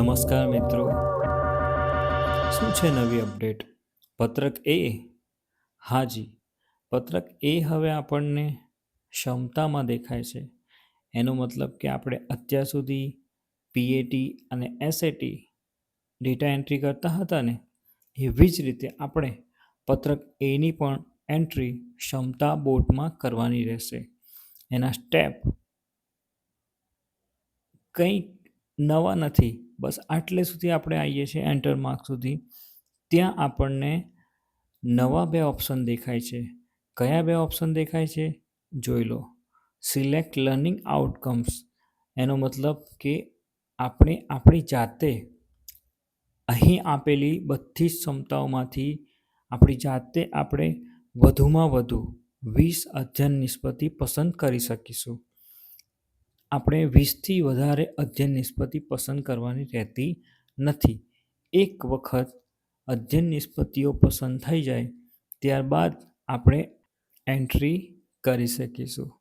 નમસ્કાર મિત્રો. શું છે નવી અપડેટ? પત્રક એ? હાજી પત્રક એ હવે આપણને ક્ષમતામાં દેખાય છે. એનો મતલબ કે આપણે અત્યાર સુધી પીએટી અને એસએટી ડેટા એન્ટ્રી કરતા હતા ને, એવી જ રીતે આપણે પત્રક એની પણ એન્ટ્રી ક્ષમતા બોર્ડમાં કરવાની રહેશે. એના સ્ટેપ કંઈક નવા નથી. બસ આટલે સુધી આપણે આવીએ છીએ એન્ટર માર્ક સુધી. ત્યાં આપણને નવા બે ઓપ્શન દેખાય છે. કયા બે ઓપ્શન દેખાય છે? જોઈ લો. સિલેક્ટ લર્નિંગ આઉટકમ્સ એનો મતલબ કે આપણે આપણી જાતે અહીં આપેલી બધી જ ક્ષમતાઓમાંથી આપણી જાતે આપણે વધુમાં વધુ વીસ અધ્યયન નિષ્પત્તિ પસંદ કરી શકીશું. આપણે વીસથી વધારે અધ્યયન નિષ્પત્તિ પસંદ કરવાની રહેતી નથી. એક વખત અધ્યયન નિષ્પત્તિઓ પસંદ થઈ જાય, ત્યારબાદ આપણે એન્ટ્રી કરી શકીશું.